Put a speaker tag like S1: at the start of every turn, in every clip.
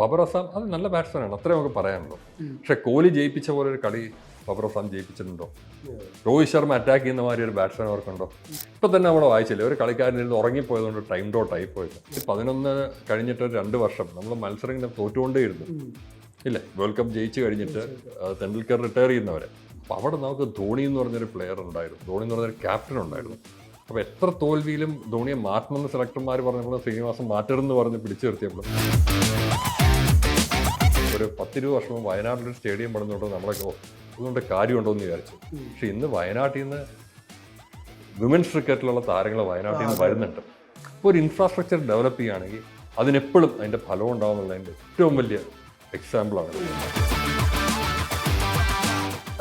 S1: ബബർ അസാം അത് നല്ല ബാറ്റ്സ്മാനാണ് അത്രേ നമുക്ക് പറയാനുള്ളൂ. പക്ഷെ കോഹ്ലി ജയിപ്പിച്ച പോലെ ഒരു കളി ബബർ അസാം ജയിപ്പിച്ചിട്ടുണ്ടോ? രോഹിത് ശർമ്മ അറ്റാക്ക് ചെയ്യുന്ന മാതിരി ഒരു ബാറ്റ്സ്മാൻ അവർക്കുണ്ടോ? ഇപ്പൊ തന്നെ നമ്മൾ വായിച്ചില്ലേ ഒരു കളിക്കാരൻ ഇരുന്ന് ഉറങ്ങിപ്പോയതുകൊണ്ട് ടൈം ഡോട്ട് ആയി പോയത് ഈ പതിനൊന്ന് കഴിഞ്ഞിട്ട് ഒരു രണ്ട് വർഷം നമ്മൾ മത്സരങ്ങൾ തോറ്റുകൊണ്ടേയിരുന്നു. ഇല്ല? വേൾഡ് കപ്പ് ജയിച്ചു കഴിഞ്ഞിട്ട് തെണ്ടുൽക്കർ റിട്ടയർ ചെയ്യുന്നവരെ. അപ്പൊ അവിടെ നമുക്ക് ധോണി എന്ന് പറഞ്ഞൊരു പ്ലെയർ ഉണ്ടായിരുന്നു. ധോണി എന്ന് പറഞ്ഞൊരു ക്യാപ്റ്റൻ ഉണ്ടായിരുന്നു. അപ്പോൾ എത്ര തോൽവിയിലും ധോണിയെ മാറ്റണമെന്ന് സെലക്ടർമാർ പറഞ്ഞപ്പോൾ ശ്രീനിവാസൻ മാറ്റരുതെന്ന് പറഞ്ഞ് പിടിച്ചു നിർത്തിയപ്പോൾ ഒരു പത്തിരുപത് വർഷം വയനാട്ടിൽ വയനാട്ടിലൊരു സ്റ്റേഡിയം പണിതുകൊണ്ട് നമ്മളൊക്കെ അതുകൊണ്ട് കാര്യമുണ്ടോ എന്ന് വിചാരിച്ചു. പക്ഷെ ഇന്ന് വയനാട്ടിൽ നിന്ന് വിമൻസ് ക്രിക്കറ്റിലുള്ള താരങ്ങൾ വയനാട്ടിൽ നിന്ന് വരുന്നുണ്ട്. അപ്പോൾ ഒരു ഇൻഫ്രാസ്ട്രക്ചർ ഡെവലപ്പ് ചെയ്യുകയാണെങ്കിൽ അതിനെപ്പോഴും അതിന്റെ ഫലം ഉണ്ടാവുന്നുള്ളതിന്റെ ഏറ്റവും വലിയ എക്സാമ്പിളാണ്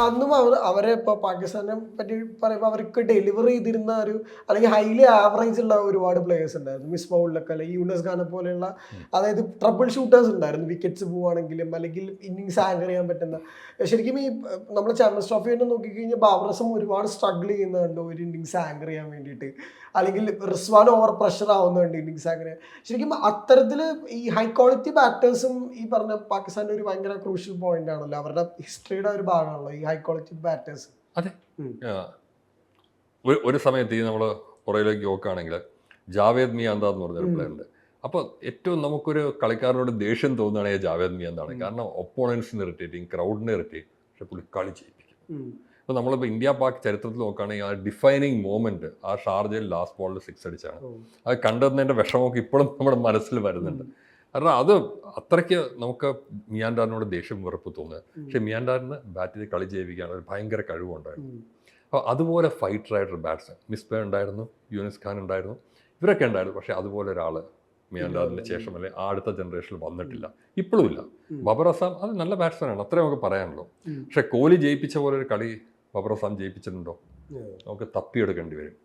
S2: അന്നും അവർ അവരെ ഇപ്പൊ പാകിസ്ഥാനെ പറ്റി പറയുമ്പോൾ അവർക്ക് ഡെലിവർ ചെയ്തിരുന്ന ഒരു അല്ലെങ്കിൽ ഹൈലി ആവറേജ് ഉള്ള ഒരുപാട് പ്ലേയേഴ്സ് ഉണ്ടായിരുന്നു. മിസ് ബൗളിലൊക്കെ അല്ലെങ്കിൽ യൂനസ് ഖാനെ പോലെയുള്ള അതായത് ട്രബിൾ ഷൂട്ടേഴ്സ് ഉണ്ടായിരുന്നു. വിക്കറ്റ്സ് പോവാണെങ്കിലും അല്ലെങ്കിൽ ഇന്നിങ്സ് ആങ്കർ ചെയ്യാൻ പറ്റുന്ന. ശരിക്കും ഈ നമ്മൾ ചാമ്പ്യൻസ് ട്രോഫി തന്നെ നോക്കിക്കഴിഞ്ഞാൽ ബാബറസം ഒരുപാട് സ്ട്രഗിൾ ചെയ്യുന്നുണ്ട് ഒരു ഇന്നിങ്സ് ആങ്കർ ചെയ്യാൻ വേണ്ടിയിട്ട്. അല്ലെങ്കിൽ റിസ്വാൻ ഓവർ പ്രഷർ ആവുന്നുണ്ട് ഇന്നിങ്സ് ആങ്കർ ശരിക്കും അത്തരത്തിൽ ഈ ഹൈ ക്വാളിറ്റി ബാറ്റേഴ്സും ഈ പറഞ്ഞ പാകിസ്ഥാന്റെ ഒരു ഭയങ്കര ക്രൂഷ്യൽ പോയിന്റ് ആണല്ലോ. അവരുടെ ഹിസ്റ്ററിയുടെ ഒരു ഭാഗമാണല്ലോ. ഈ ഹൈ ക്വാളിറ്റി ബാറ്റേഴ്സ്
S1: അതെ. ഒരു ഒരു സമയത്ത് ഈ നമ്മൾ പുറയിലേക്ക് നോക്കുകയാണെങ്കിൽ ജാവേദ് മിയാന്ത എന്ന് പറഞ്ഞൊരു പ്ലെയർ ഉണ്ട്. അപ്പോൾ ഏറ്റവും നമുക്കൊരു കളിക്കാരനോട് ദേഷ്യം തോന്നുകയാണെങ്കിൽ ജാവേദ് മിയാന്താണ്. കാരണം ഒപ്പോണൻസിന് ഇറിറ്റേറ്റിങ് ക്രൗഡിനെ ഇറിറ്റേറ്റ് പക്ഷെ പുള്ളി കളി ചെയ്യിപ്പിക്കും അപ്പോൾ നമ്മളിപ്പോൾ ഇന്ത്യ പാക് ചരിത്രത്തിൽ നോക്കുകയാണെങ്കിൽ ആ ഡിഫൈനിങ് മോമെന്റ് ആ ഷാർജയിൽ ലാസ്റ്റ് ബോളിൽ സിക്സ് അടിച്ചാണ്. അത് കണ്ടതിന്റെ വിഷമമൊക്കെ ഇപ്പോഴും നമ്മുടെ മനസ്സിൽ വരുന്നുണ്ട്. കാരണം അത് അത്രയ്ക്ക് നമുക്ക് മിയാൻഡാറിനോട് ദേഷ്യം വെറുപ്പ് തോന്നുക. പക്ഷെ മിയാൻഡാറിന് ബാറ്റ് ചെയ്ത് കളി ജയിപ്പിക്കാൻ ഒരു ഭയങ്കര കഴിവുണ്ടായിരുന്നു. അപ്പോൾ അതുപോലെ ഫൈറ്റർ ആയിട്ടൊരു ബാറ്റ്സ്മാൻ മിസ്ബേ ഉണ്ടായിരുന്നു യൂനിസ് ഖാൻ ഉണ്ടായിരുന്നു ഇവരൊക്കെ ഉണ്ടായിരുന്നു. പക്ഷേ അതുപോലെ ഒരാൾ മിയാൻഡാറിന് ശേഷം അല്ലെ ആ അടുത്ത ജനറേഷനിൽ വന്നിട്ടില്ല. ഇപ്പോഴും ഇല്ല. ബബർ അസാം അത് നല്ല ബാറ്റ്സ്മാൻ ആണ്. അത്രേ നമുക്ക് പറയാനുള്ളൂ. പക്ഷെ കോഹ്ലി ജയിപ്പിച്ച പോലെ ഒരു കളി ബബർ അസാം ജയിപ്പിച്ചിട്ടുണ്ടോ? നമുക്ക് തപ്പിയെടുക്കേണ്ടി വരും.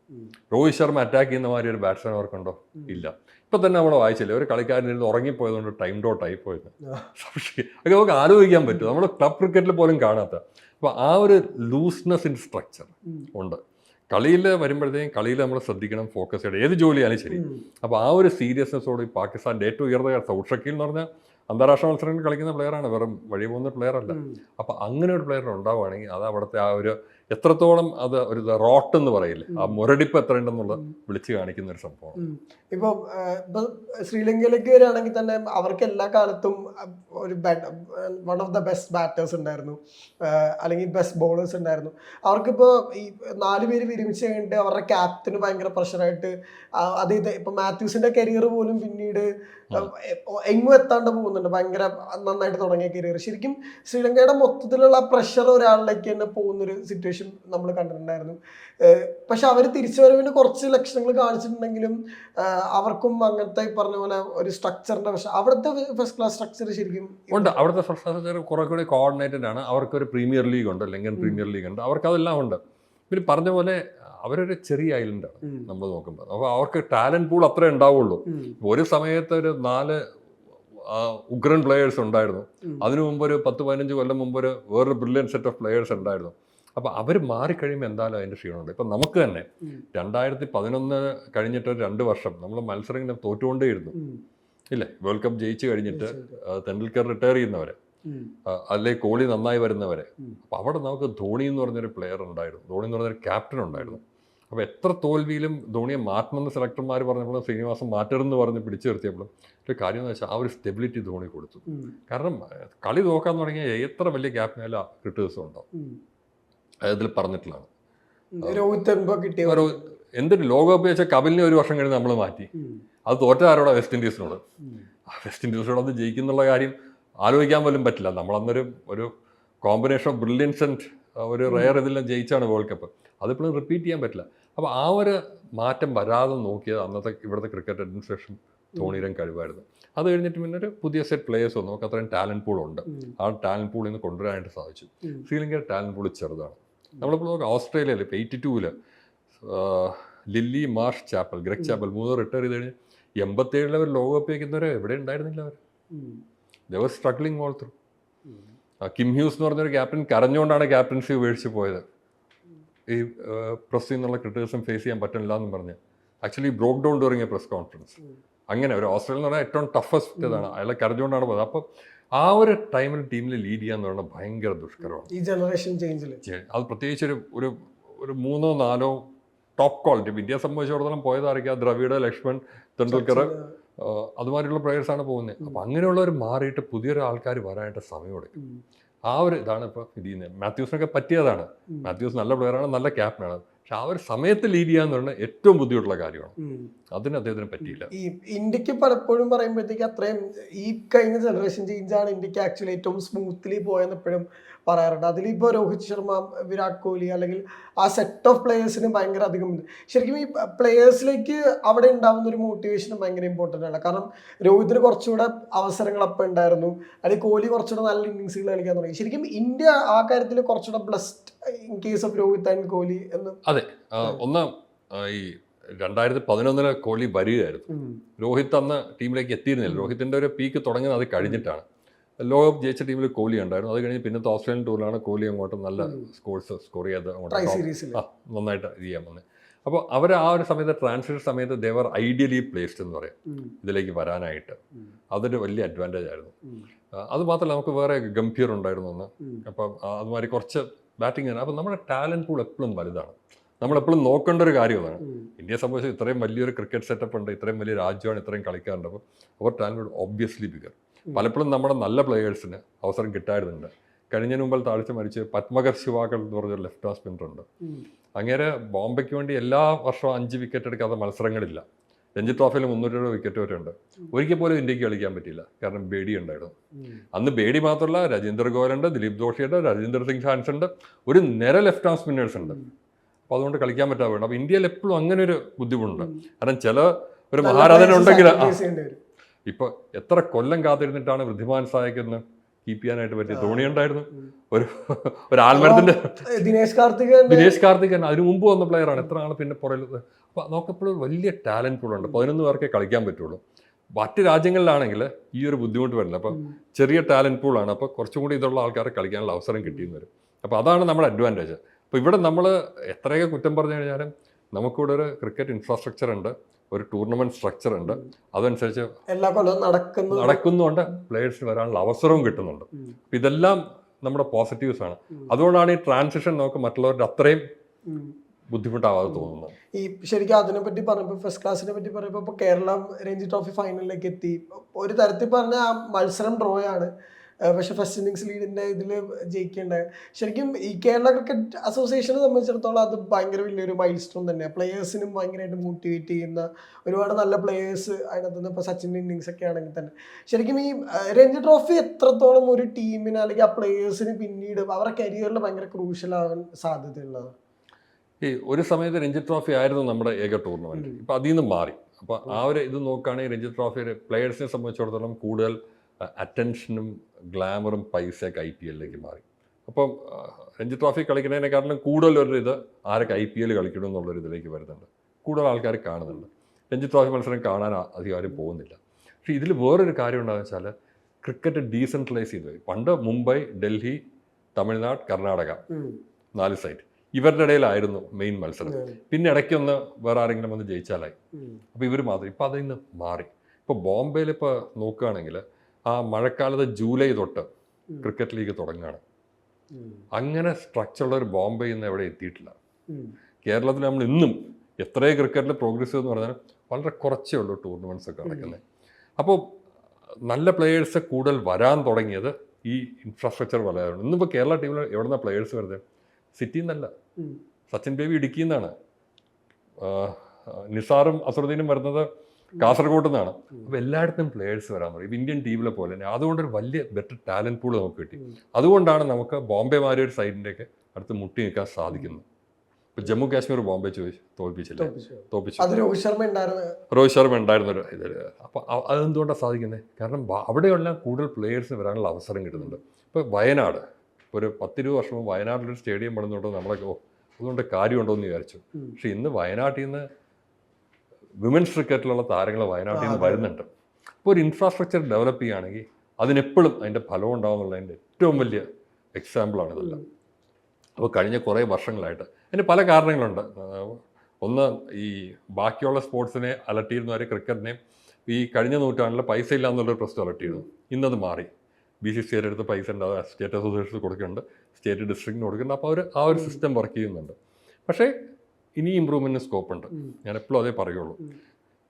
S1: രോഹിത് ശർമ്മ അറ്റാക്ക് ചെയ്യുന്ന മാതിരി ഒരു ബാറ്റ്സ്മാൻ അവർക്കുണ്ടോ ഇല്ല. ഇപ്പൊ തന്നെ നമ്മൾ വായിച്ചില്ലേ? ഒരു കളിക്കാരൻ ഇരുന്ന് ഉറങ്ങിപ്പോയതുകൊണ്ട് ടൈം ഡോട്ട് ആയി പോയത്. അതൊക്കെ നമുക്ക് ആലോചിക്കാൻ പറ്റും. നമ്മൾ ക്ലബ് ക്രിക്കറ്റിൽ പോലും കാണാത്ത. അപ്പോൾ ആ ഒരു ലൂസ്നെസ് ഇൻ സ്ട്രക്ചർ ഉണ്ട്. കളിയിൽ വരുമ്പോഴത്തേക്കും കളിയിൽ നമ്മൾ ശ്രദ്ധിക്കണം ഫോക്കസ് ചെയ്യണം. ഏത് ജോലിയാലും ശരി. അപ്പോൾ ആ ഒരു സീരിയസ്നെസ്സോട് ഈ പാകിസ്ഥാന്റെ ഏറ്റവും ഉയർന്ന സൗത്ത് ഷക്കീൽ എന്ന് പറഞ്ഞാൽ അന്താരാഷ്ട്ര മത്സരങ്ങളിൽ കളിക്കുന്ന പ്ലെയറാണ് വെറും വഴി പോകുന്ന പ്ലെയർ അല്ല. അപ്പോൾ അങ്ങനെ ഒരു പ്ലെയർ ഉണ്ടാവുകയാണെങ്കിൽ അത് അവിടുത്തെ ആ ഒരു എത്രത്തോളം അത് ഒരു റോട്ട് എന്ന് പറയില്ലേ? ആ മുരടിപ്പ് എത്ര ഉണ്ടെന്നുള്ളത് വിളിച്ച് കാണിക്കുന്ന ഒരു സംഭവം
S2: ഇപ്പൊ ശ്രീലങ്കയിലേക്ക് വരികയാണെങ്കിൽ തന്നെ അവർക്ക് എല്ലാ കാലത്തും ഒരു one of the best batters ഉണ്ടായിരുന്നു. അല്ലെങ്കിൽ ബെസ്റ്റ് ബോളേഴ്സ് ഉണ്ടായിരുന്നു. അവർക്കിപ്പോ ഈ നാല് പേര് വിരമിച്ച് കഴിഞ്ഞിട്ട് അവരുടെ ക്യാപ്റ്റന് ഭയങ്കര പ്രഷറായിട്ട് അത് ഇത് ഇപ്പൊ മാത്യൂസിന്റെ കരിയർ പോലും പിന്നീട് എങ്ങും എത്താണ്ട് പോകുന്നുണ്ട്. ഭയങ്കര നന്നായിട്ട് തുടങ്ങിയ കരിയർ ശരിക്കും ശ്രീലങ്കയുടെ മൊത്തത്തിലുള്ള പ്രഷർ ഒരാളിലേക്ക് തന്നെ പോകുന്നൊരു സിറ്റുവേഷൻ നമ്മൾ കണ്ടിട്ടുണ്ടായിരുന്നു. പക്ഷെ അവർ തിരിച്ചു വരവിന് കുറച്ച് ലക്ഷണങ്ങൾ കാണിച്ചിട്ടുണ്ടെങ്കിലും അവർക്കും അങ്ങനത്തെ പറഞ്ഞ പോലെ ഒരു സ്ട്രക്ചറിന്റെ പക്ഷെ അവിടുത്തെ ഫസ്റ്റ് ക്ലാസ് സ്ട്രക്ചർ ശരിക്കും
S1: ഉണ്ട്. അവിടുത്തെ ഫസ്റ്റ് ക്ലാസ് സ്ട്രക്ചർ കുറെ കൂടി കോർഡിനേറ്റഡ് ആണ്. അവർക്ക് ഒരു പ്രീമിയർ ലീഗ് ഉണ്ട് ലെങ്കൻ പ്രീമിയർ ലീഗ് ഉണ്ട്. അവർക്ക് അതെല്ലാം ഉണ്ട്. പിന്നെ പറഞ്ഞ പോലെ അവരൊരു ചെറിയ ഐലൻഡാണ്. നമ്മൾ നോക്കുമ്പോൾ അപ്പോൾ അവർക്ക് ടാലന്റ് പൂൾ അത്രേ ഉണ്ടാവുള്ളൂ. ഒരു സമയത്ത് ഒരു നാല് ഉഗ്രൻ പ്ലെയേഴ്സ് ഉണ്ടായിരുന്നു. അതിനു മുമ്പ് ഒരു പത്ത് പതിനഞ്ച് കൊല്ലം മുമ്പ് ഒരു വേറൊരു ബ്രില്യൻ സെറ്റ് ഓഫ് പ്ലെയേഴ്സ് ഉണ്ടായിരുന്നു. അപ്പോൾ അവർ മാറിക്കഴിയുമ്പോൾ എന്തായാലും അതിന്റെ ക്ഷീണമുണ്ട്. ഇപ്പം നമുക്ക് തന്നെ. രണ്ടായിരത്തി പതിനൊന്ന് കഴിഞ്ഞിട്ട് ഒരു രണ്ട് വർഷം നമ്മൾ മത്സരം ഇങ്ങനെ
S2: തോറ്റുകൊണ്ടേയിരുന്നു
S1: ഇല്ല? വേൾഡ് കപ്പ് ജയിച്ചു കഴിഞ്ഞിട്ട് തെണ്ടുൽക്കർ റിട്ടയർ ചെയ്യുന്നവരെ. അല്ലെ കോളി നന്നായി വരുന്നവരെ. അപ്പം അവിടെ നമുക്ക് ധോണി എന്ന് പറഞ്ഞൊരു പ്ലെയർ ഉണ്ടായിരുന്നു. ധോണി എന്ന് പറഞ്ഞൊരു ക്യാപ്റ്റൻ ഉണ്ടായിരുന്നു. അപ്പോൾ എത്ര തോൽവിയിലും ധോണിയെ മാറ്റണമെന്ന് സെലക്ടർമാർ പറഞ്ഞപ്പോഴും ശ്രീനിവാസൻ മാറ്റരുതെന്ന് പറഞ്ഞ് പിടിച്ചു നിർത്തിയപ്പോഴും ഒരു കാര്യം എന്ന് വെച്ചാൽ ആ ഒരു സ്റ്റെബിലിറ്റി ധോണി കൊടുത്തു. കാരണം കളി നോക്കാൻ തുടങ്ങിയാൽ എത്ര വലിയ ഗ്യാപ്പിനായാലും ക്രിട്ടിസം ഉണ്ടാവും. അതിൽ പറഞ്ഞിട്ടുള്ളതാണ് എന്തൊരു ലോകകപ്പ് വെച്ചാൽ കപിലിനെ ഒരു വർഷം കഴിഞ്ഞ് നമ്മൾ മാറ്റി. അത് തോറ്റ ആരോടാ വെസ്റ്റ് ഇൻഡീസിനോട് ആ വെസ്റ്റ് ഇൻഡീസിനോട് അത് ജയിക്കുന്നുള്ള കാര്യം ആലോചിക്കാൻ പോലും പറ്റില്ല. നമ്മളന്നൊരു ഒരു കോമ്പിനേഷൻ ഓഫ് ബ്രില്യൻസ് ആൻഡ് ഒരു റെയർ ഇതെല്ലാം ജയിച്ചാണ് വേൾഡ് കപ്പ് അതിപ്പോഴും റിപ്പീറ്റ് ചെയ്യാൻ പറ്റില്ല. അപ്പോൾ ആ ഒരു മാറ്റം വരാതെ നോക്കിയത് അന്നത്തെ ഇവിടുത്തെ ക്രിക്കറ്റ് അഡ്മിനിസ്ട്രേഷൻ ധോണിയുടെ കഴിവായിരുന്നു. അത് കഴിഞ്ഞിട്ട് പിന്നെ ഒരു പുതിയ സെറ്റ് പ്ലേയേഴ്സ് വന്നു. നമുക്ക് അത്രയും ടാലന്റ് പൂൾ ഉണ്ട്. ആ ടാലന്റ് പൂളിൽ നിന്ന് കൊണ്ടുവരാനായിട്ട് സാധിച്ചു. ശ്രീലങ്കയുടെ ടാലന്റ് പൂൾ ചെറുതാണ്. നമ്മളിപ്പോൾ നോക്കാം ഓസ്ട്രേലിയയിൽ ഇപ്പോൾ എയ്റ്റി ടൂവിൽ Lillee Marsh Chappell Greg Chappell മൂന്ന് റിട്ടയർ ചെയ്ത് കഴിഞ്ഞ് എൺപത്തേഴിൽ അവർ ലോകകപ്പ് വയ്ക്കുന്നവരെ എവിടെ ഉണ്ടായിരുന്നില്ല അവർ they were struggling all through Kim Hughes എന്ന് പറഞ്ഞൊരു ക്യാപ്റ്റൻ കരഞ്ഞുകൊണ്ടാണ് ക്യാപ്റ്റൻസി ഉപേക്ഷിച്ച് പോയത്. ഈ പ്രസ് എന്നുള്ള ക്രിട്ടിസിസം ഫേസ് ചെയ്യാൻ പറ്റില്ല എന്ന് പറഞ്ഞ്. Actually broke down during a press conference അങ്ങനെ ഒരു ഓസ്ട്രേലിയ എന്ന് പറഞ്ഞാൽ ഏറ്റവും ടഫസ്റ്റ് ഇതാണ്. അയാളെ കരഞ്ഞുകൊണ്ടാണ് പോകുന്നത് അപ്പോൾ ആ ഒരു ടൈമിൽ ടീമിൽ ലീഡ് ചെയ്യാന്ന് പറഞ്ഞാൽ ഭയങ്കര ദുഷ്കരമാണ്.
S2: ഈ ജനറേഷൻ ചേഞ്ചിൽ
S1: അത് പ്രത്യേകിച്ച് ഒരു ഒരു ഒരു മൂന്നോ നാലോ ടോപ്പ് ക്വാളിറ്റി ഇന്ത്യയെ സംബന്ധിച്ചിടത്തോളം പോയതായിരിക്കാം. ദ്രവിഡ് ലക്ഷ്മൺ തെണ്ടുൽക്കർ അതുമാതിരിയുള്ള പ്ലെയേഴ്സാണ് പോകുന്നത്. അപ്പം അങ്ങനെയുള്ളവർ മാറിയിട്ട് പുതിയൊരു ആൾക്കാർ വരാനായിട്ട് സമയം എടുക്കും. ആ ഒരു ഇതാണ് ഇപ്പോൾ ഇത് ചെയ്യുന്നത് മാത്യൂസിനൊക്കെ പറ്റിയതാണ്. മാത്യൂസ് നല്ല പ്ലെയറാണ് നല്ല ക്യാപ്റ്റനാണ് പക്ഷെ ആ ഒരു സമയത്ത് ലീഡ് ചെയ്യാന്ന് പറഞ്ഞാൽ ഏറ്റവും ബുദ്ധിമുട്ടുള്ള കാര്യമാണ്. അതിന് അദ്ദേഹത്തിന് പറ്റിയില്ല.
S2: ഈ ഇന്ത്യയ്ക്ക് പലപ്പോഴും പറയുമ്പോഴത്തേക്ക് അത്രയും ഈ കഴിഞ്ഞ ജനറേഷൻ ചേഞ്ച് ആണ് ഇന്ത്യയ്ക്ക് ആക്ച്വലി ഏറ്റവും സ്മൂത്ത്ലി പോയെന്ന് എപ്പോഴും പറയാറുണ്ട്. അതിലിപ്പോൾ രോഹിത് ശർമ്മ വിരാട് കോഹ്ലി അല്ലെങ്കിൽ ആ സെറ്റ് ഓഫ് പ്ലേയേഴ്സിന് ഭയങ്കര അധികം ശരിക്കും ഈ പ്ലേയേഴ്സിലേക്ക് അവിടെ ഉണ്ടാകുന്ന ഒരു മോട്ടിവേഷൻ ഭയങ്കര ഇമ്പോർട്ടന്റ് ആണ്. കാരണം രോഹിത്തിന് കുറച്ചുകൂടെ അവസരങ്ങൾ അപ്പം ഉണ്ടായിരുന്നു. അല്ലെങ്കിൽ കോഹ്ലി കുറച്ചുകൂടെ നല്ല ഇന്നിങ്സുകൾ കളിക്കാൻ തുടങ്ങി. ശരിക്കും ഇന്ത്യ ആ കാര്യത്തിൽ കുറച്ചുകൂടെ blessed in case of Rohit and Kohli എന്ന്.
S1: അതെ. ഒന്ന് ഈ രണ്ടായിരത്തി പതിനൊന്നിലെ കോഹ്ലി വരികയായിരുന്നു. രോഹിത് അന്ന് ടീമിലേക്ക് എത്തിയിരുന്നില്ല. രോഹിത്തിന്റെ ഒരു പീക്ക് തുടങ്ങുന്നത് അത് കഴിഞ്ഞിട്ടാണ്. ലോകകപ്പ് ജയിച്ച ടീമിൽ കോഹ്ലി ഉണ്ടായിരുന്നു. അത് കഴിഞ്ഞ് പിന്നത്തെ ഓസ്ട്രേലിയൻ ടൂറിലാണ് കോഹ്ലി അങ്ങോട്ട് നല്ല സ്കോർസ് സ്കോർ ചെയ്ത് അങ്ങോട്ട് ആ നന്നായിട്ട് ഇത് ചെയ്യാൻ വന്നത് അപ്പോൾ അവർ ആ ഒരു സമയത്ത് ട്രാൻസ്ഫർ സമയത്ത് ദേവർ ഐഡിയലി പ്ലേസ്ഡ് എന്ന് പറയാം. ഇതിലേക്ക് വരാനായിട്ട്. അതൊരു വലിയ അഡ്വാന്റേജ് ആയിരുന്നു. അത് മാത്രമല്ല നമുക്ക് വേറെ ഗംഭീർ ഉണ്ടായിരുന്നു ഒന്ന് അപ്പം അതുമാതിരി കുറച്ച് ബാറ്റിംഗ് അപ്പം നമ്മുടെ ടാലന്റ് പൂൾ എപ്പോഴും വലുതാണ്. നമ്മളെപ്പോഴും നോക്കേണ്ട ഒരു കാര്യമാണ് ഇന്ത്യയെ സംബന്ധിച്ച് ഇത്രയും വലിയൊരു ക്രിക്കറ്റ് സെറ്റപ്പ് ഉണ്ട് ഇത്രയും വലിയ രാജ്യമാണ് ഇത്രയും കളിക്കാറുണ്ട്. അപ്പോൾ അവർ ടാലന്റ് ഓബ്വിയസ്ലി ബിഗർ പലപ്പോഴും നമ്മുടെ നല്ല പ്ലെയേഴ്സിന് അവസരം കിട്ടായിരുന്നുണ്ട് കഴിഞ്ഞതിന് മുമ്പിൽ താഴ്ച മരിച്ച് പത്മകർ ശിവാകർ എന്ന് പറഞ്ഞൊരു ലെഫ്റ്റ് ഹാഫ് സ്പിന്നർ ഉണ്ട്. അങ്ങനെ ബോംബെക്ക് വേണ്ടി എല്ലാ വർഷവും അഞ്ച് വിക്കറ്റ് എടുക്കാത്ത മത്സരങ്ങളില്ല. രഞ്ജി ട്രോഫിയിൽ മുന്നൂറ്റി രൂപ വിക്കറ്റ് വരെ ഉണ്ട്. ഒരിക്കൽ പോലും ഇന്ത്യയ്ക്ക് കളിക്കാൻ പറ്റിയില്ല. കാരണം ബേഡി ഉണ്ടായിരുന്നു. അന്ന് ബേഡി മാത്രമല്ല രജീന്ദർ ഗോയലുണ്ട് ദിലീപ് ജോഷിയുണ്ട് രാജേന്ദ്ര സിംഗ് ഹാൻസ് ഉണ്ട്. ഒരു നിര ലെഫ്റ്റ് ഹാഫ് സ്പിന്നേഴ്സ് ഉണ്ട്. അപ്പോൾ അതുകൊണ്ട് കളിക്കാൻ പറ്റാതെ വേണം അപ്പോൾ ഇന്ത്യയിൽ എപ്പോഴും അങ്ങനെ ഒരു ബുദ്ധിമുട്ടുണ്ട് കാരണം ചില ഒരു മഹാരാജൻ ഉണ്ടെങ്കിൽ ആ ഇപ്പൊ എത്ര കൊല്ലം കാത്തിരുന്നിട്ടാണ് വൃദ്ധിമാൻ സായക്കെന്ന് കീപ്പ് ചെയ്യാനായിട്ട് പറ്റിയ ധോണി ഉണ്ടായിരുന്നു. ഒരു ഒരു ആൽമരത്തിന്റെ
S2: ദിനേശ് കാർത്തിക
S1: ദിനേശ് കാർത്തികൻ അതിനു മുമ്പ് വന്ന പ്ലെയറാണ് എത്ര ആൾ പിന്നെ പുറകിൽ അപ്പൊ നോക്കപ്പോഴും വലിയ ടാലന്റ് ഉണ്ട്. പതിനൊന്ന് പേർക്കേ കളിക്കാൻ പറ്റുള്ളൂ. മറ്റ് രാജ്യങ്ങളിലാണെങ്കിൽ ഈ ഒരു ബുദ്ധിമുട്ട് വരില്ല. അപ്പൊ ചെറിയ ടാലന്റ് പൂളാണ് അപ്പൊ കുറച്ചും കൂടി ഇതുള്ള ആൾക്കാരെ കളിക്കാനുള്ള അവസരം കിട്ടിയെന്ന് വരും. അപ്പൊ അതാണ് നമ്മുടെ അഡ്വാന്റേജ് അപ്പോൾ ഇവിടെ നമ്മൾ എത്രയൊക്കെ കുറ്റം പറഞ്ഞു കഴിഞ്ഞാലും നമുക്കിവിടെ ഒരു ക്രിക്കറ്റ് ഇൻഫ്രാസ്ട്രക്ചർ ഉണ്ട്. ഒരു ടൂർണമെന്റ് സ്ട്രക്ചർ ഉണ്ട്. അതനുസരിച്ച്
S2: എല്ലാ കൊല്ലവും നടക്കുന്നു.
S1: നടക്കുന്നുണ്ട്. പ്ലേയേഴ്സിന് വരാനുള്ള അവസരവും കിട്ടുന്നുണ്ട്. അപ്പൊ ഇതെല്ലാം നമ്മുടെ പോസിറ്റീവ്സ് ആണ്. അതുകൊണ്ടാണ് ഈ ട്രാൻസിഷൻ നമുക്ക് മറ്റുള്ളവരുടെ അത്രയും. ബുദ്ധിമുട്ടാവാതെ തോന്നുന്നത്
S2: ഈ ശരിക്കും അതിനെ പറ്റി പറഞ്ഞപ്പോൾ ഫസ്റ്റ് ക്ലാസിനെ പറ്റി പറയുമ്പോൾ ഇപ്പോൾ കേരളം രഞ്ജി ട്രോഫി ഫൈനലിലേക്ക് എത്തി. ഒരു തരത്തിൽ പറഞ്ഞ ആ മത്സരം ഡ്രോയാണ് പക്ഷെ ഫസ്റ്റ് ഇന്നിങ്സ് ലീഡിന്റെ ഇതിൽ ജയിക്കേണ്ടത് ശരിക്കും ഈ കേരള ക്രിക്കറ്റ് അസോസിയേഷനെ സംബന്ധിച്ചിടത്തോളം അത് ഭയങ്കര വലിയൊരു മൈൽ സ്റ്റോൺ തന്നെയാണ് പ്ലേയേഴ്സിനും ഭയങ്കരമായിട്ട് മോട്ടിവേറ്റ് ചെയ്യുന്ന ഒരുപാട് നല്ല പ്ലേയേഴ്സ് അതിനകത്ത് നിന്ന് ഇപ്പോൾ സച്ചിന്റെ ഇന്നിങ്സ് ഒക്കെ ആണെങ്കിൽ തന്നെ. ശരിക്കും ഈ രഞ്ജി ട്രോഫി എത്രത്തോളം ഒരു ടീമിന് അല്ലെങ്കിൽ ആ പ്ലേയേഴ്സിന് പിന്നീട് അവരുടെ കരിയറിൽ ഭയങ്കര ക്രൂഷ്യൽ ആവാൻ സാധ്യതയുള്ളത്?
S1: ഈ ഒരു സമയത്ത് രഞ്ജി ട്രോഫി ആയിരുന്നു നമ്മുടെ ഏക ടൂർണമെന്റ് ഇപ്പൊ അതിൽ നിന്ന് മാറി. അപ്പൊ ആ ഒരു ഇത് നോക്കുകയാണെങ്കിൽ രഞ്ജി ട്രോഫിയുടെ പ്ലേയേഴ്സിനെ സംബന്ധിച്ചിടത്തോളം കൂടുതൽ അറ്റൻഷനും ഗ്ലാമറും പൈസയൊക്കെ ഐ പി എല്ലിലേക്ക് മാറി. അപ്പം രഞ്ജി ട്രോഫി കളിക്കുന്നതിനെക്കാട്ടിലും കൂടുതൽ ഒരു ഇത് ആരൊക്കെ ഐ പി എൽ കളിക്കണം എന്നുള്ളൊരു ഇതിലേക്ക് വരുന്നുണ്ട്. കൂടുതൽ ആൾക്കാർ കാണുന്നുണ്ട്. രഞ്ജി ട്രോഫി മത്സരം കാണാൻ അധികം ആരും പോകുന്നില്ല. പക്ഷേ ഇതിൽ വേറൊരു കാര്യം എന്താണെന്ന് വെച്ചാൽ ക്രിക്കറ്റ് ഡീസെൻട്രലൈസ് ചെയ്തു. പണ്ട് മുംബൈ ഡൽഹി തമിഴ്നാട് കർണാടക നാല് സൈറ്റ് ഇവരുടെ ഇടയിലായിരുന്നു മെയിൻ മത്സരം. പിന്നെ ഇടയ്ക്കൊന്ന് വേറെ ആരെങ്കിലും വന്ന് ജയിച്ചാലായി. അപ്പോൾ ഇവർ മാത്രം ഇപ്പോൾ അതിൽ നിന്ന് മാറി. ഇപ്പോൾ ബോംബെയിൽ ഇപ്പോൾ നോക്കുകയാണെങ്കിൽ ആ മഴക്കാലത്ത് ജൂലൈ തൊട്ട് ക്രിക്കറ്റ് ലീഗ് തുടങ്ങുകയാണ്. അങ്ങനെ സ്ട്രക്ചറുള്ള ഒരു ബോംബെ ഇന്ന് എവിടെ എത്തിയിട്ടില്ല. കേരളത്തിൽ നമ്മൾ ഇന്നും എത്രയും ക്രിക്കറ്റിൽ പ്രോഗ്രസ് എന്ന് പറഞ്ഞാൽ വളരെ കുറച്ചേ ഉള്ളൂ ടൂർണമെന്റ്സ് ഒക്കെ നടക്കുന്നത് അപ്പോൾ നല്ല പ്ലേയേഴ്സ് കൂടുതൽ വരാൻ തുടങ്ങിയത് ഈ ഇൻഫ്രാസ്ട്രക്ചർ വളരെയാണ് ഇന്നിപ്പോൾ കേരള ടീമിൽ എവിടുന്ന പ്ലേയേഴ്സ് വരുന്നത് സിറ്റിയിൽ നിന്നല്ല സച്ചിൻ ബേബി ഇടുക്കിയിൽ നിന്നാണ് നിസാറും അസറുദ്ദീനും വരുന്നത് കാസർഗോഡ് നിന്നാണ്. അപ്പോൾ എല്ലായിടത്തും പ്ലേയേഴ്സ് വരാൻ തുടങ്ങി ഇപ്പം ഇന്ത്യൻ ടീമിലെ പോലെ തന്നെ. അതുകൊണ്ട് ഒരു വലിയ ബെറ്റർ ടാലന്റ് പൂൾ നമുക്ക് കിട്ടി. അതുകൊണ്ടാണ് നമുക്ക് ബോംബെ മാതിരി ഒരു സൈഡിന്റെയൊക്കെ അടുത്ത് മുട്ടി നിൽക്കാൻ സാധിക്കുന്നത്. ഇപ്പൊ ജമ്മു കാശ്മീർ ബോംബെ ചോദിച്ചു തോൽപ്പിച്ചില്ല? തോൽപ്പിച്ചു.
S2: രോഹിത് ശർമ്മ ഉണ്ടായിരുന്ന
S1: രോഹിത് ശർമ്മ ഉണ്ടായിരുന്നൊരു ഇത്. അപ്പോൾ അതെന്തുകൊണ്ടാണ് സാധിക്കുന്നത്? കാരണം അവിടെയുള്ള കൂടുതൽ പ്ലേയേഴ്സിന് വരാനുള്ള അവസരം കിട്ടുന്നുണ്ട്. ഇപ്പോൾ വയനാട്. ഒരു പത്തിരുപത് വർഷം മുമ്പ് വയനാട്ടിലൊരു സ്റ്റേഡിയം പണിതുകൊണ്ട് നമ്മളൊക്കെ ഓ അതുകൊണ്ട് കാര്യമുണ്ടോ എന്ന് വിചാരിച്ചു. പക്ഷെ ഇന്ന് വയനാട്ടിൽ നിന്ന് വിമൻസ് ക്രിക്കറ്റിലുള്ള താരങ്ങൾ വയനാട്ടിൽ നിന്ന് വരുന്നുണ്ട്. അപ്പോൾ ഒരു ഇൻഫ്രാസ്ട്രക്ചർ ഡെവലപ്പ് ചെയ്യുകയാണെങ്കിൽ അതിനെപ്പോഴും അതിന്റെ ഫലം ഉണ്ടാവും എന്നുള്ളതിന്റെ ഏറ്റവും വലിയ എക്സാമ്പിളാണ് ഇതെല്ലാം. അപ്പോൾ കഴിഞ്ഞ കുറേ വർഷങ്ങളായിട്ട് അതിന് പല കാരണങ്ങളുണ്ട്. ഒന്ന് ഈ ബാക്കിയുള്ള സ്പോർട്സിനെ അലട്ടിയിരുന്നവരെ ക്രിക്കറ്റിനെ ഈ കഴിഞ്ഞ നൂറ്റാണ്ടിൽ പൈസ ഇല്ല എന്നുള്ളൊരു പ്രശ്നം അലട്ടിയിരുന്നു. ഇന്നത് മാറി. ബി സി സി അടുത്ത് പൈസ ഉണ്ട്. സ്റ്റേറ്റ് അസോസിയേഷൻസ് കൊടുക്കുന്നുണ്ട്. സ്റ്റേറ്റ് ഡിസ്ട്രിക്റ്റിന് കൊടുക്കുന്നുണ്ട്. അപ്പോൾ അവർ ആ ഒരു സിസ്റ്റം വർക്ക് ചെയ്യുന്നുണ്ട്. പക്ഷേ ഇനി ഇമ്പ്രൂവ്മെന്റിന് സ്കോപ്പ് ഉണ്ട്. ഞാൻ എപ്പോഴും അതേ പറയുള്ളൂ.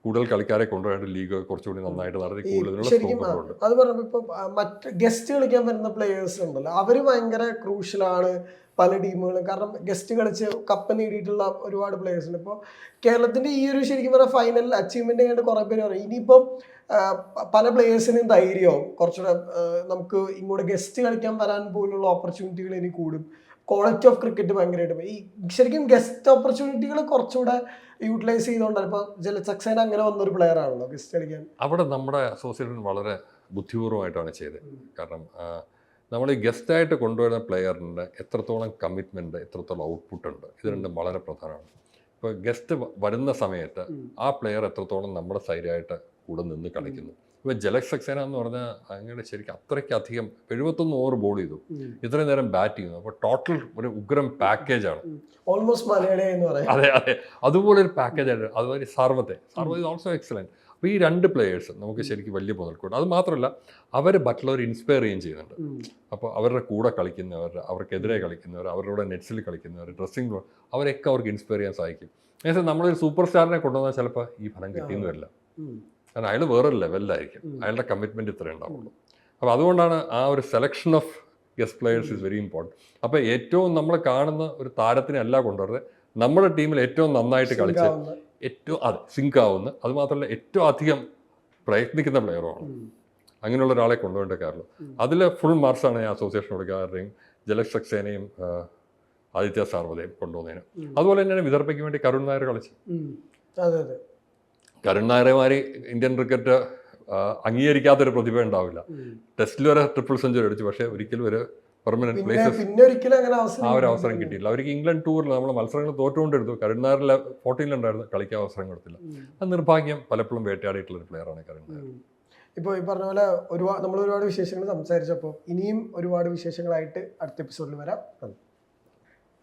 S1: കൂടുതൽ കളിക്കാരെ കൊണ്ടുപോയിട്ട് ലീഗ് കുറച്ചുകൂടി നന്നായിട്ട് നടത്തി ഉണ്ട്
S2: അത് പറഞ്ഞപ്പോ ഇപ്പൊ മറ്റ് ഗസ്റ്റ് കളിക്കാൻ വരുന്ന പ്ലേയേഴ്സ് ഉണ്ടല്ലോ. അവർ ഭയങ്കര ക്രൂഷ്യലാണ് പല ടീമുകളും. കാരണം ഗസ്റ്റ് കളിച്ച് കപ്പ് നേടിയിട്ടുള്ള ഒരുപാട് പ്ലേയേഴ്സ് ഉണ്ട്. ഇപ്പോൾ കേരളത്തിന്റെ ഈ ഒരു ശരിക്കും പറഞ്ഞാൽ ഫൈനൽ അച്ചീവ്മെന്റ് കണ്ട് കുറെ പേര് പറയും ഇനിയിപ്പം പല പ്ലേയേഴ്സിനും ധൈര്യവും കുറച്ചുകൂടെ നമുക്ക് ഇങ്ങോട്ട് ഗസ്റ്റ് കളിക്കാൻ വരാൻ പോലുള്ള ഓപ്പർച്യൂണിറ്റികൾ ഇനി കൂടും. ക്വാളിറ്റി ഓഫ് ക്രിക്കറ്റ് ഭയങ്കരമായിട്ട് ഈ ശരിക്കും ഗസ്റ്റ് ഓപ്പർച്യൂണിറ്റികൾ കുറച്ചുകൂടെ യൂട്ടിലൈസ് ചെയ്തുകൊണ്ടാണ് ഇപ്പോൾ ജല സക്സേന അങ്ങനെ വന്നൊരു പ്ലെയർ ആണല്ലോ ഗസ്റ്റ് കളിക്കാൻ.
S1: അവിടെ നമ്മുടെ അസോസിയേഷൻ വളരെ ബുദ്ധിപൂർവമായിട്ടാണ് ചെയ്തത്. കാരണം നമ്മൾ ഈ ഗസ്റ്റായിട്ട് കൊണ്ടുവരുന്ന പ്ലെയറിന്റെ എത്രത്തോളം കമ്മിറ്റ്മെന്റ് എത്രത്തോളം ഔട്ട്പുട്ട് ഉണ്ട്? ഇത് രണ്ടും വളരെ പ്രധാനമാണ്. ഇപ്പോൾ ഗസ്റ്റ് വരുന്ന സമയത്ത് ആ പ്ലെയർ എത്രത്തോളം നമ്മുടെ സൈഡായിട്ട് കൂടെ നിന്ന് കളിക്കുന്നു? ഇപ്പോൾ ജലക് സക്സേന എന്ന് പറഞ്ഞാൽ അങ്ങനെ ശരിക്കും അത്രയ്ക്ക് അധികം എഴുപത്തൊന്ന് ഓവർ ബോൾ ചെയ്തു. ഇത്രയും നേരം ബാറ്റ് ചെയ്യുന്നു. അപ്പോൾ ടോട്ടൽ ഒരു ഉഗ്രം പാക്കേജാണ്
S2: ഓൾമോസ്റ്റ്
S1: അതെ അതെ. അതുപോലെ ഒരു പാക്കേജ് ആയിട്ട് അതുപോലെ സർവത്തെ. സർവ ഇസ് ഓൾസോ എക്സലന്റ് അപ്പോൾ ഈ രണ്ട് പ്ലേയേഴ്സ് നമുക്ക് ശരിക്കും വലിയ മുതൽക്കൂട്ട് അത് മാത്രമല്ല അവർ ബട്ട്ലർ ഇൻസ്പയർ ചെയ്യുകയും ചെയ്യുന്നുണ്ട്.
S2: അപ്പൊ
S1: അപ്പോൾ അവരുടെ കൂടെ കളിക്കുന്നവർ അവർക്കെതിരെ കളിക്കുന്നവർ അവരുടെ നെറ്റ്സിൽ കളിക്കുന്നവർ ഡ്രസ്സിംഗ് റൂം അവരൊക്കെ അവർക്ക് ഇൻസ്പയർ ചെയ്യാൻ സഹായിക്കും. ഏകദേശം നമ്മളൊരു സൂപ്പർ സ്റ്റാറിനെ കൊണ്ടുവന്നാൽ ചിലപ്പോൾ ഈ ഫലം കിട്ടിയെന്ന് വരില്ല. കാരണം അയാൾ വേറൊരു ലെവലിലായിരിക്കും. അയാളുടെ കമ്മിറ്റ്മെന്റ് ഇത്രേ ഉണ്ടാവുള്ളൂ. അപ്പോൾ അതുകൊണ്ടാണ് ആ ഒരു selection of guest players is very important അപ്പോൾ ഏറ്റവും നമ്മൾ കാണുന്ന ഒരു താരത്തിനെ അല്ല കൊണ്ടുവരുന്നത് നമ്മുടെ ടീമിൽ ഏറ്റവും നന്നായിട്ട് കളിച്ച് ഏറ്റവും അതെ സിങ്ക് ആവുന്ന അത് മാത്രമല്ല ഏറ്റവും അധികം പ്രയത്നിക്കുന്ന പ്ലെയറുമാണ്. അങ്ങനെയുള്ള ഒരാളെ കൊണ്ടുപോകേണ്ട കാരണം. അതിൽ ഫുൾ മാർക്സാണ് ഞാൻ അസോസിയേഷൻ കൊടുക്കാറുടെയും ജലക് സക്സേനയും ആദിത്യ സാർവതയും കൊണ്ടുവന്നതിന്. അതുപോലെ തന്നെയാണ് വിദർഭയ്ക്ക് വേണ്ടി കരുൺ നായർ കളിച്ചു.
S2: ഉം. നായരെ
S1: കരുൺ നായരെമാരി ഇന്ത്യൻ ക്രിക്കറ്റ് അംഗീകരിക്കാത്തൊരു പ്രതിഭ ഉണ്ടാവില്ല. ടെസ്റ്റിൽ വരെ ട്രിപ്പിൾ സെഞ്ചുറി അടിച്ചു പക്ഷേ ഒരിക്കലും ഒരു പെർമനന്റ് പ്ലേസസ്
S2: പിന്നെ ഒരിക്കലും അങ്ങനെ അവസരം
S1: ആ ഒരു അവസരം കിട്ടിയില്ല അവർക്ക് ഇംഗ്ലണ്ട് ടൂറിൽ നമ്മൾ മത്സരങ്ങൾ തോറ്റുകൊണ്ടെടുത്തു കരുൺ നായർ ഫോർട്ടീനിലുണ്ടായിരുന്നു കളിക്കാൻ അവസരം കൊടുത്തില്ല. അത് നിർഭാഗ്യം പലപ്പോഴും വേട്ടയാടിയിട്ടുള്ള ഒരു പ്ലെയറാണ് കരുൺ
S2: ഉം. ഇപ്പോൾ ഈ പറഞ്ഞ പോലെ ഒരുപാട് നമ്മൾ ഒരുപാട് വിശേഷങ്ങൾ സംസാരിച്ചപ്പോൾ ഇനിയും ഒരുപാട് വിശേഷങ്ങളായിട്ട് അടുത്ത എപ്പിസോഡിൽ വരാം